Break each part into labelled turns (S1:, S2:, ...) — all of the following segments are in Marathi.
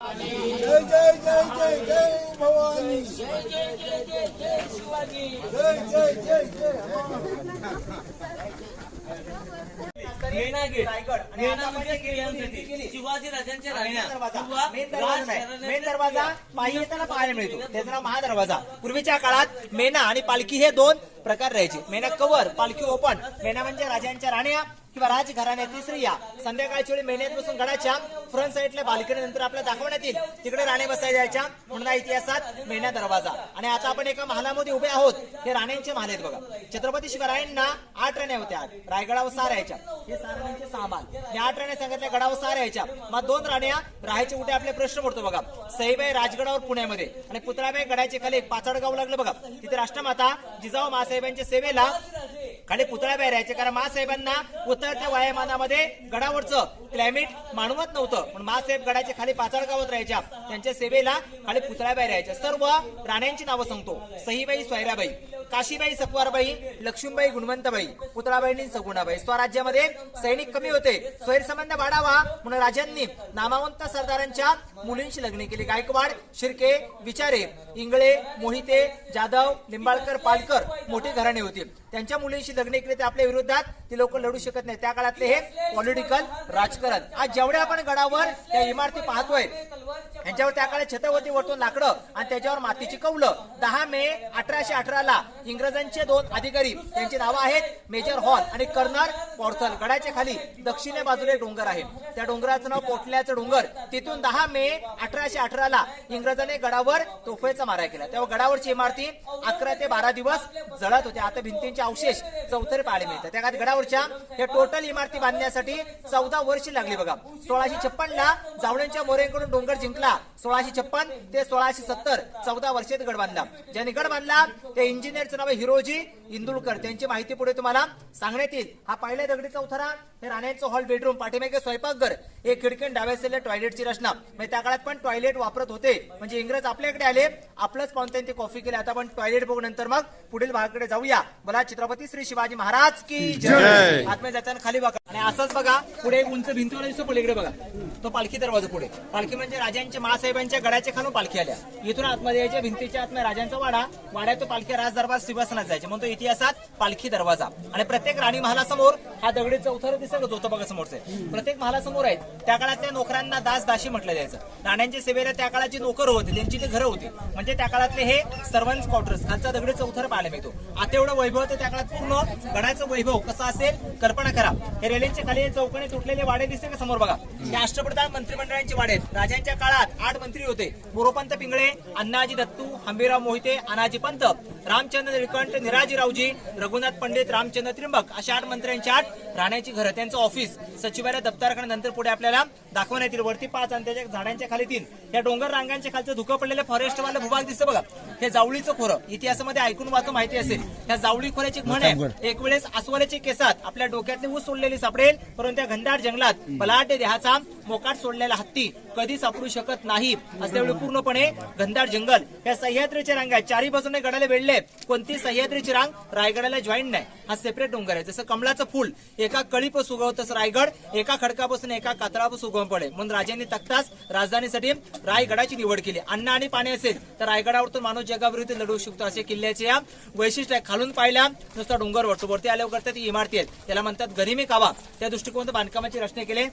S1: जय जय जय जय जय भवानी।
S2: जय जय जय जय जय शिवाजी
S1: जय जय जय जय
S2: मेणा गेट मेणा म्हणजे शिवाजी राजांच्या किंवा
S3: मेन दरवाजा मेन पायी येताना पाहायला मिळतो. त्याचं नाव महादरवाजा. पूर्वीच्या काळात मेना आणि पालखी हे दोन प्रकार राहायचे. मेना कवर पालखी ओपन. मेना म्हणजे राजांच्या राण्या. किंवा राजघराण्यातील स्त्रिया संध्याकाळच्या वेळी मेन्यात बसून गडाच्या फ्रंट साईडला बाल्कनी नंतर आपल्याला दाखवण्यात येईल. तिकडे राणे बसायला जायच्या. म्हणून इतिहासात मेहण्या दरवाजा. आणि आता आपण एका महालामध्ये उभे आहोत. हे राण्यांचे महाल आहेत बघा. छत्रपती शिवरायांना आठ राण्या होत्या रायगडावर सहा राहायच्या. हे सहा सामान या आठ राण्या सांगितल्या गडावर सहा राहायच्या. मग दोन राण्या राहायचे कुठे आपले प्रश्न पडतो बघा. सईबाई राजगडावर पुण्यामध्ये आणि पुतळाबाई गडाचे खाली एक लागलं बघा. तिथे राष्ट्रमाता जिजाऊ मासाहेबांच्या सेवेला खाली पुतळाबाई राहायचे. कारण मासाहेबांना उत्तर उतरत्या वायमानामध्ये गडावरचं क्लायमेट मानवत नव्हतं. पण मासाहेब गडाच्या खाली पाचड गावात राहायच्या. त्यांच्या सेवेला खाली पुतळ्याबाई राहायच्या. सर्व राण्यांची नावं सांगतो. सहीबाई सोयराबाई. काशीबाई सकवारबाई लक्ष्मीबाई गुणवंतबाई पुतळाबाईंनी सगुणाबाई. स्वराज्यामध्ये सैनिक कमी होते. स्वैरसंबंध वाढावा म्हणून राजांनी नामावंत सरदारांच्या मुलींशी लग्न केली. गायकवाड शिर्के विचारे इंगळे मोहिते जाधव लिंबाळकर पालकर मोठी घराणे होती. त्यांच्या मुलींशी लग्न केले ते आपल्या विरोधात ते लोक लढू शकत नाही त्या काळातले हे पॉलिटिकल राजकारण. आज जेवढे आपण गडावर त्या इमारती पाहतोय यांच्यावर त्या काळात छत्रपती वरतून लाकडं आणि त्याच्यावर मातीची कौलं. दहा मे अठराशे अठराला इंग्रजांचे दोन अधिकारी त्यांची नावं आहेत. मेजर हॉल आणि कर्नल पॉर्थल गडाच्या खाली दक्षिणे बाजूला एक डोंगर आहे. त्या डोंगराचं नाव पोटल्याचं डोंगर. तिथून दहा मे अठराशे अठराला इंग्रजांनी गडावर तोफेचा मारा केला. तेव्हा गडावरची इमारती अकरा ते बारा दिवस जळत होते. आता भिंतींचे अवशेष चौथरे पाहायला मिळतात. त्या काळात गडावरच्या या टोटल इमारती बांधण्यासाठी चौदा वर्ष लागली बघा. सोळाशे छप्पन ला जावळ्यांच्या मोरेकडून डोंगर जिंकला. सोळाशे छप्पन ते सोळाशे सत्तर चौदा वर्षात गड बांधला. ज्यांनी गड बांधला ते इंजिनियरचं नाव आहे हिरोजी इंदुळकर त्यांची माहिती पुढे तुम्हाला सांगण्यात येईल. हा पहिल्या दगडी चौथरा हे राहण्याचं हॉल बेडरूम पाठीमागे स्वयंपाकघर. एक खिडकीन डाव्या साईडला टॉयलेटची रचना. म्हणजे त्या काळात पण टॉयलेट वापरत होते. म्हणजे इंग्रज आपल्याकडे आले. आपलंच पाहून त्यांनी कॉफी केली. आता आपण टॉयलेट बघू नंतर मग पुढील भागाकडे जाऊया. मला छत्रपती श्री शिवाजी महाराज की जय. आतमध्ये जाताना खाली बघा. आणि असंच बघा पुढे एक उंच भिंतीवर दिसतो. पलीकडे बघा. तो पालखी दरवाजा पुढे. पालखी म्हणजे राजांच्या महासाहेबांच्या गडाच्या खालून पालखी आल्या. इथून आतमध्ये यायच्या भिंतीच्या आतमध्ये राजांचा वाडा. वाड्यात तो पालखी राज दरबार महाराज सिंहासनात जायचे. म्हणतो इतिहासात पालखी दरवाजा. आणि प्रत्येक राणी महालासमोर हा दगडी चौथर दिसतच होतं बघा समोरचे प्रत्येक महालासमोर आहेत. त्या काळातल्या नोकरांना दास दाशी म्हटलं जायचं. राण्यांच्या सेवेला त्या काळाची नोकर होते. त्यांची ती घरं होती. म्हणजे त्या काळातले हे सर्वंट क्वार्टर्स खालचा दगडी चौथर पाहायला मिळतो. आता एवढं वैभव तर त्या काळात पूर्ण गडाचं वैभव कसं असेल कल्पना करा. हे रेल्वेच्या खाली चौकणे तुटलेले वाडे दिसते का समोर बघा? हे अष्टप्रधान मंत्रिमंडळांचे वाडे आहेत. राजांच्या काळात आठ मंत्री होते. मोरोपंत पिंगळे अण्णाजी दत्तू हंबीराव मोहिते अनाजी पंत रामचंद्र निळकंठ निराजीरावजी रघुनाथ पंडित रामचंद्र त्रिंबक अशा आठ मंत्र्यांच्या आठ राहण्याची घरं त्यांचं ऑफिस सचिवालय दप्तराकडे नंतर पुढे आपल्याला दाखवण्यात येईल. वरती पाच आणि त्याच्या झाडांच्या खाली तीन. या डोंगर रांगांच्या खालचं धुकं पडलेलं फॉरेस्ट वाला भूभाग दिसतं बघा. हे जावळीचं खोरं. इतिहासामध्ये ऐकून वाचून माहिती असेल. त्या जावळी खोऱ्याची म्हण आहे. एक वेळेस अस्वलाच्या केसात आपल्या डोक्यातली ऊस सोडलेली सापडेल परंतु त्या घनदाट जंगलात बलाढ्य देहाचा मोकाट सोडलेला हत्ती कधी सापडू शकत नाही असल्या वेळी पूर्णपणे घनदाट जंगल. या सह्याद्रीच्या रांगा चारी बाजूने गडाला वेढले कोणती सह्याद्रीची रांग? रायगडाला जॉईंट नाही. हा सेपरेट डोंगर आहे. जसं कमळाचं फुल एका कळीपासून उगवत रायगड एका खडकापासून एका कातळापासून उगवून पडे म्हणून राजांनी तक्तास राजधानीसाठी रायगडाची निवड केली. अन्न आणि पाणी असेल तर रायगडावरतून माणूस जगाविरुद्ध लढवू शकतो असे किल्ल्याचे या वैशिष्ट्य आहे खालून पाहिल्या. नुसता डोंगर वाटतो वरती आल्यावर करतात ती इमारती आहेत. त्याला म्हणतात गरिमी कावा. त्या दृष्टिकोनात बांधकामाची रचना केले.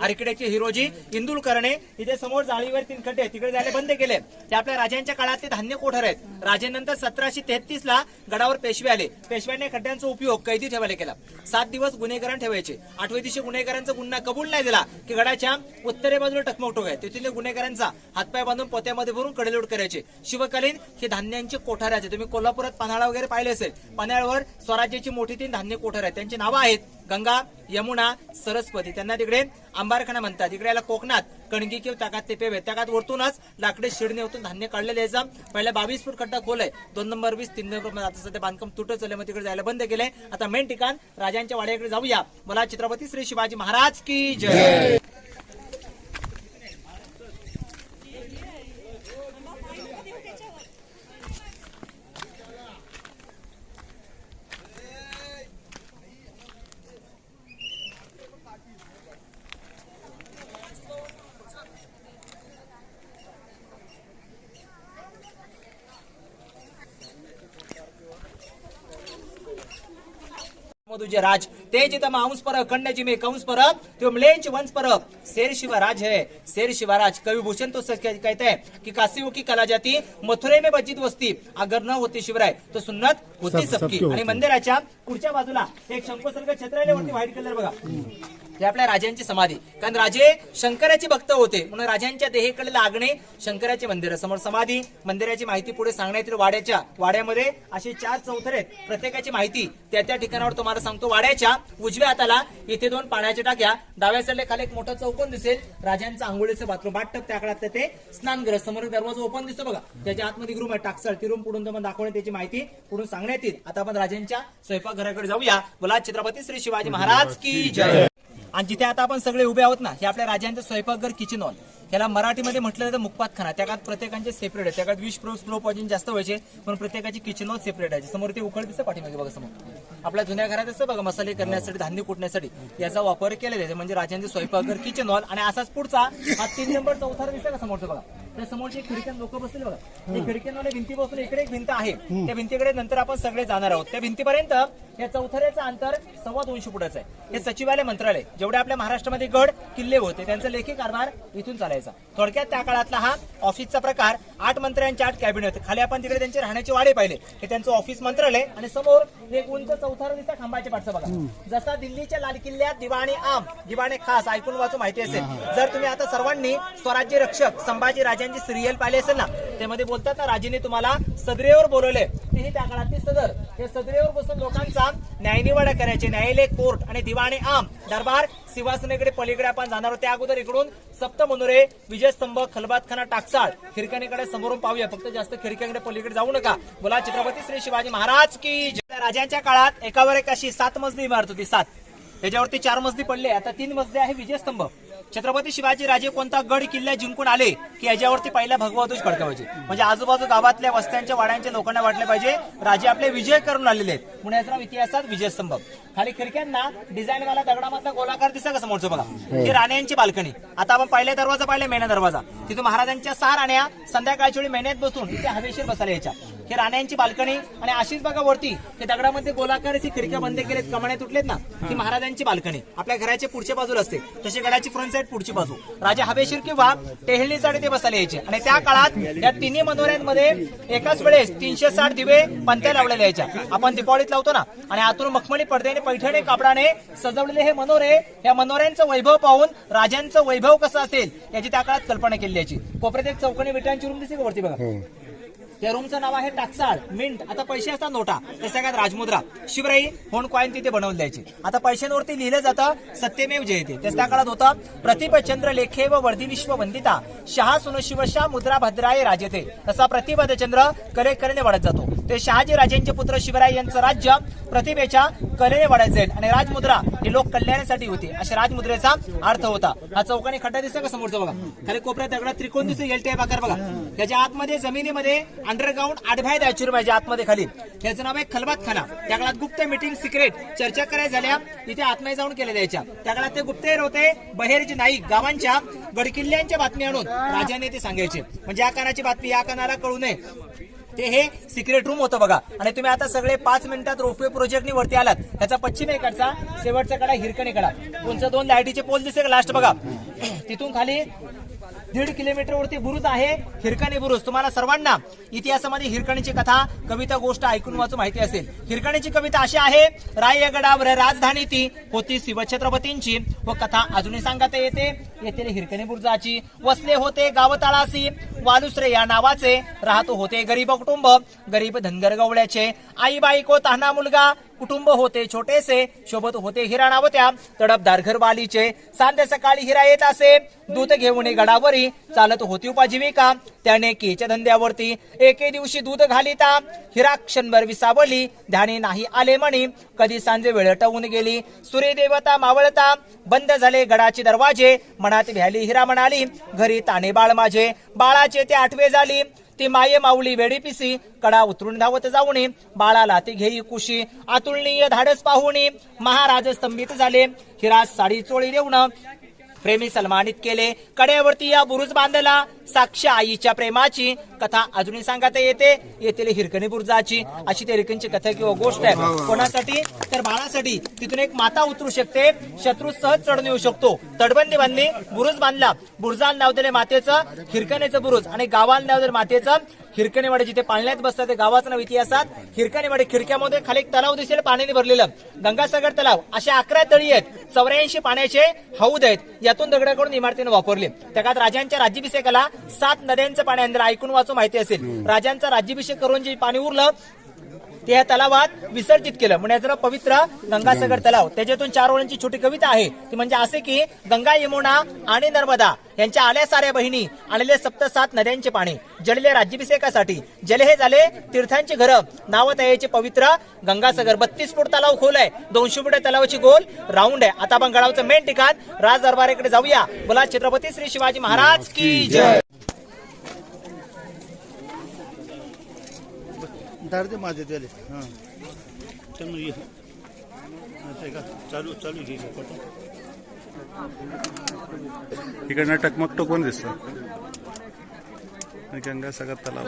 S3: आर्किटेक्टचे हिरोजी इंदुलकरणे इथे समोर जाळीवर तीन खड्डे तिकडे जायला बंद केले. ते आपल्या राजांच्या काळातले धान्य कोठर आहेत. राजेनंतर सतराशे तेहतीस ला गडावर पेशवे आले. पेशव्यांनी खड्ड्यांचा उपयोग कैदी ठेवायला केला. सात दिवस गुन्हेगारांना ठेवायचे. आठव्या दिवशी गुन्हेगारांचा गुन्हा कबूल नाही दिला की गडाच्या उत्तरे बाजूला टकमकटोक आहे तेथील गुन्हेगारांचा हातपाय बांधून पोत्यामध्ये भरून कडेलोट करायचे. शिवकालीन हे धान्यांचे आहे तुम्ही कोल्हापुरात पन्हाळा वगैरे पाहिले असेल. पन्हाळ्यावर स्वराज्याची मोठी तीन धान्य कोठार आहेत. त्यांची नावं आहेत. गंगा यमुना सरस्वती. त्यांना तिकडे अंबारखाना म्हणतात. इकडे याला कोकणात कणगी किंवा ताकात ते पेवे. ताकात वरतूनच लाकडे शिडणे होतून धान्य काढलेले यायचं पहिला बावीस फूट खड्डा खोल आहे. दोन नंबर वीस तीन नंबर आता सध्या बांधकाम तुटत चालले मग तिकडे जायला बंद केलंय. आता मेन ठिकाण राजांच्या वाड्याकडे जाऊया. मला छत्रपती श्री शिवाजी महाराज की जय. तुझे राज. ते जिथं मांस पर कंड जिमे कंस पर तो म्लेंच वंश पर शेर शिवराज है. शेर शिवराज कवि भूषण तो कहते हैं कि काशी की कला जाती मथुरे में बचित वस्ती. अगर न होती शिवराय तो सुन्नत होती
S4: सब-
S3: सबकी. आणि मंदिराच्या पुढच्या बाजूला एक शंकुसर्ग छत्र वरती व्हाईट कलर बघा. हे आपल्या राजांची समाधी. कारण राजे शंकराचे भक्त होते. म्हणून राजांच्या देहेकडे लागणे शंकराचे मंदिर समोर समाधी मंदिराची माहिती पुढे सांगण्यात येईल. वाड्याच्या वाड्यामध्ये असे चार चौथर आहेत. प्रत्येकाची माहिती त्या त्या ठिकाणावर तुम्हाला सांगतो. वाड्याच्या उजव्या हाताला इथे दोन पाण्याच्या टाक्या. डाव्या साईडला खाली एक मोठा चौकोन दिसेल. राजांचं आंघोळीचं बाथरूम. बाटप त्या काळात ते स्नानगृह. समोर दरवाजा ओपन दिसतो बघा. त्याच्या आतमध्ये रूम आहे. टाकसळ. ती रूम पुढून तुम्हाला दाखवणे त्याची माहिती पुढून सांगण्यात येईल. आता आपण राजांच्या स्वयंपाकघराकडे जाऊया. बोला छत्रपती श्री शिवाजी महाराज की जय. आणि जिथे आता आपण सगळे उभे आहोत ना हे आपल्या राजांचं स्वयंपाकघर किचन हॉल याला मराठीमध्ये म्हटलं जातं मुखपात खाना. त्या काळात प्रत्येकांचे सेपरेट आहे त्या काळात वीस प्रो स्लो पॉइजन जास्त व्हायचे पण प्रत्येकाची किचन हॉल सेपरेट आहे समोर ते उकळ दिसतं पाठीमागे बघा समोर. आपल्या जुन्या घरात असतं बघा मसाले करण्यासाठी धान्य कुटण्यासाठी. याचा वापर केला जातो म्हणजे राजांचे स्वयंपाकघर किचन हॉल आणि असाच पुढचा हा तीन नंबर चौथा दिसतं का समोरचं बघा? त्या समोरची खिडक्यात लोक बसले बघा. त्या खिडक्यांमध्ये भिंती बसून इकडे एक भिंत आहे. त्या भिंतीकडे नंतर आपण सगळे जाणार आहोत. त्या भिंतीपर्यंत या चौथऱ्याचं अंतर सव्वा दोनशे फुटाचं आहे. हे सचिवालय मंत्रालय जेवढे आपल्या महाराष्ट्रामध्ये गड किल्ले होते त्यांचा लेखी कारभार इथून चालायचा. थोडक्यात त्या काळातला हा ऑफिसचा प्रकार आठ मंत्र्यांचे आठ कॅबिनेट होते. खाली आपण तिकडे त्यांचे राहण्याचे वाडे पाहिले. हे त्यांचं ऑफिस मंत्रालय आणि समोर एक उंच चौथरा दिसता खांबाचे पाठचं बघा. जसा दिल्लीच्या लाल किल्ल्यात दिवाणी आम दिवाणे खास ऐकून वाचून माहिती असेल. जर तुम्ही आता सर्वांनी स्वराज्य रक्षक संभाजी राजांची म्हणजे सिरियल पाहिली असेल ना त्यामध्ये बोलतात ना राजेने तुम्हाला सदरेवर बोलवले ते ही त्या काळातली सदर. हे सदरेवर बसून लोकांचा न्यायनिवाडा करायचे. न्यायालय कोर्ट आणि दिवाणे आम. दरबार सिंहासनेकडे पलीकडे आपण जाणार आहोत. त्या अगोदर इकडून सप्त मनोरे विजयस्तंभ खलबातखाना टाकसाळ खिडक्याकडे समोरून पाहूया. फक्त जास्त खिडक्याकडे पलीकडे जाऊ नका. बोला छत्रपती श्री शिवाजी महाराज की राजांच्या काळात एकावर एक अशी सात मजली इमारत होती सात. त्याच्यावरती चार मजली पडले. आता तीन मजले आहे विजयस्तंभ. छत्रपती शिवाजी राजे कोणता गड किल्ला जिंकून आले की याच्यावरती पहिला भगवा ध्वज फडकावायचे म्हणजे आजूबाजू गावातल्या वस्त्यांच्या वाड्यांच्या लोकांना वाटले पाहिजे राजे आपले विजय करून आलेले आहेत. म्हणून याचा नाव इतिहासात विजयस्तंभ खाली खिडक्यांना डिझाईन वाला दगडामधला गोलाकार दिसत का समोरचं बघा? ही. राण्यांची बाल्कनी. आता आपण पहिला दरवाजा पाहिला मेना दरवाजा. तिथून महाराजांच्या सहा राण्या संध्याकाळच्या वेळी मेहनत बसून इथे हवेशीर बसायला यायच्या. हे राण्यांची बाल्कनी आणि अशीच बघा वरती हे दगडामध्ये गोलाकार अशी खिडक्या बंद केलेत कमाने तुटलेत ना ही महाराजांची बाल्कनी. आपल्या घराच्या पुढच्या बाजूला असते. तशी गडाची फ्रंट साईड पुढची बाजू. राजा हवेशीर किंवा टेहळणीसाठी ते बसायला यायचे. आणि त्या काळात या तिन्ही मनोऱ्यांमध्ये एकाच वेळेस तीनशे साठ दिवे पंत्या लावलेल्या यायच्या. आपण दिपावळीत लावतो ना आणि आतून मखमली पडद्याने पैठणी कापडाने सजवलेले हे मनोरे या मनोऱ्यांचं वैभव पाहून राजांचं वैभव कसं असेल याची त्या काळात कल्पना केली याची कोपऱ्यात एक चौकोनी विटांची रूम दिसते का वरती बघा? त्या रूमचं नाव आहे टाकसाळ. मिंट आता पैसे असतात नोटा. ते सगळ्यात राजमुद्रा. शिवराई होण कॉईन तिथे बनवून द्यायची. आता पैशांवरती लिहिलं जातं सत्यमेव जयते. तेच त्या काळात होतं प्रतिभचंद्र लेखे व वर्धी विश्व वंदिता शहा सुन शिवशा मुद्रा भद्राय राजते. तसा प्रतिपदचंद्र करे वाढत जातो. ते शहाजी राजेंचे पुत्र शिवराय यांचं राज्य प्रतिभेच्या कलेने वाढत जाईल. आणि राजमुद्रा ही लोक कल्याणासाठी होती. अशा राजमुद्रेचा अर्थ होता. हा चौकाने खड्डा दिसतो का समोरचा बघा? खाली कोपऱ्यात दगडात त्रिकोण दिसतो एल टी आकार बघा. त्याच्या आतमध्ये जमिनीमध्ये अंडरग्राऊंड आडभाय द्यायची पाहिजे आतमध्ये खाली. त्याचं नाव आहे खलबात खाना त्या काळात गुप्त मिटिंग सिक्रेट चर्चा करायला झाल्या. तिथे आतमध्ये जाऊन केल्या द्यायच्या त्या काळात ते गुप्तहेर होते बहेरचे नाईक गावांच्या गडकिल्ल्यांच्या बातम्या आणून राजाने ते सांगायचे. म्हणजे या कानाची बातमी या कानाला कळू नये. ते हे सिक्रेट रूम होतं बघा. आणि तुम्ही आता सगळे पाच मिनिटात रोपवे प्रोजेक्टनी वरती आलात. त्याचा पश्चिम एकडचा शेवटचा कडा हिरकणी कडा. उंच दोन लाईटीचे पोल दिसते लास्ट बघा. तिथून खाली दीड किलोमीटर वरती बुरुज आहे हिरकणी बुरुज. तुम्हाला सर्वांना इतिहासामध्ये हिरकणीची कथा कविता गोष्ट ऐकून वाचून माहिती असेल. हिरकणीची कविता अशी आहे रायगडावर राजधानी ती होती शिवछत्रपतींची. व कथा अजूनही सांगता येते. येथील हिरकणी बुरुजाची वसले होते गावताळासी वालुसरे या नावाचे. राहतो होते गरीब कुटुंब. गरीब धनगर गवळ्याचे आई बाईको तहना मुलगा. कुटुंब होते छोटेसे. शोभत होते हिरा नावत्या तडपदार घरवालीचे. सांध्या सकाळी हिरा येत असे. दूध घेऊन गडावरी. चालत होती उपजीविका. त्याने केच्या धंद्यावरती एके दिवशी दूध घालिता. हिरा क्षणभर विसावली. ध्यानी नाही आले म्हणी. कधी सांजे वेळ टवून गेली. सूर्यदेवता मावळता. बंद झाले गडाचे दरवाजे. मनात भ्याली हिरा म्हणाली घरी ताणे बाळ माझे. बाळाचे ते आठवे झाली. ती माये माऊली वेडी पिसी कडा उतरून धावत जाऊनी बाळाला ती घेई कुशी अतुलनीय धाडस पाहुणी महाराज स्तंभित झाले. हिरास साडी चोळी देऊन प्रेमी सन्मानित केले. कड्यावरती या बुरुज बांधला. साक्ष आईच्या प्रेमाची कथा अजूनही सांगता येते. येथील हिरकणी बुरुजाची अशी त्या हिरकणीची कथा किंवा गोष्ट आहे. कोणासाठी? तर बाळासाठी. तिथून एक माता उतरू शकते. शत्रू सहज चढून येऊ शकतो. तटबंदी बांधली बुरुज बांधला. बुरुजाला नाव दिले मातेचं हिरकणीचं बुरुज आणि गावाला नाव दिले मातेचं. हिरकणीवाडी जिथे पाळण्यात बसतात ते गावाचं नाव इतिहासात हिरकणीवाडी खिडक्यामध्ये खाली एक तलाव दिसेल पाण्याने भरलेलं. गंगासागर तलाव. असे अकरा तळी आहेत. चौऱ्याऐंशी पाण्याचे हौद आहेत. यातून दगडाकडून इमारतीने वापरले. त्या काळात राजांच्या राज्याभिषेकाला सात नद्यांचं पाणी अंदर ऐकून वाचून माहिती असेल. राजांचा राज्याभिषेक करून जे पाणी उरलं ते या तलावात विसर्जित केलं. म्हणजे याचं पवित्र गंगासागर तलाव. त्याच्यातून चार ओळींची छोटी कविता आहे. ती म्हणजे असे की गंगा यमुना आणि नर्मदा यांच्या आल्या साऱ्या बहिणी आणले सप्त सात नद्यांचे पाणी जळले राज्याभिषेकासाठी. जल हे झाले तीर्थांचे घर. नावत आहे पवित्र गंगासागर. बत्तीस फूट तलाव खोल आहे. दोनशे फुट तलावाची गोल राऊंड आहे. आता आपण गडावचं मेन ठिकाण राज दरबाराकडे जाऊया. बोला छत्रपती श्री शिवाजी महाराज की जय.
S4: दार दे माझे त्याले हां. चल ये. असं आहे का? चालू चालू घे.
S5: इकडनं टकमक टोकून दिसतं? गंगासागर तलाव.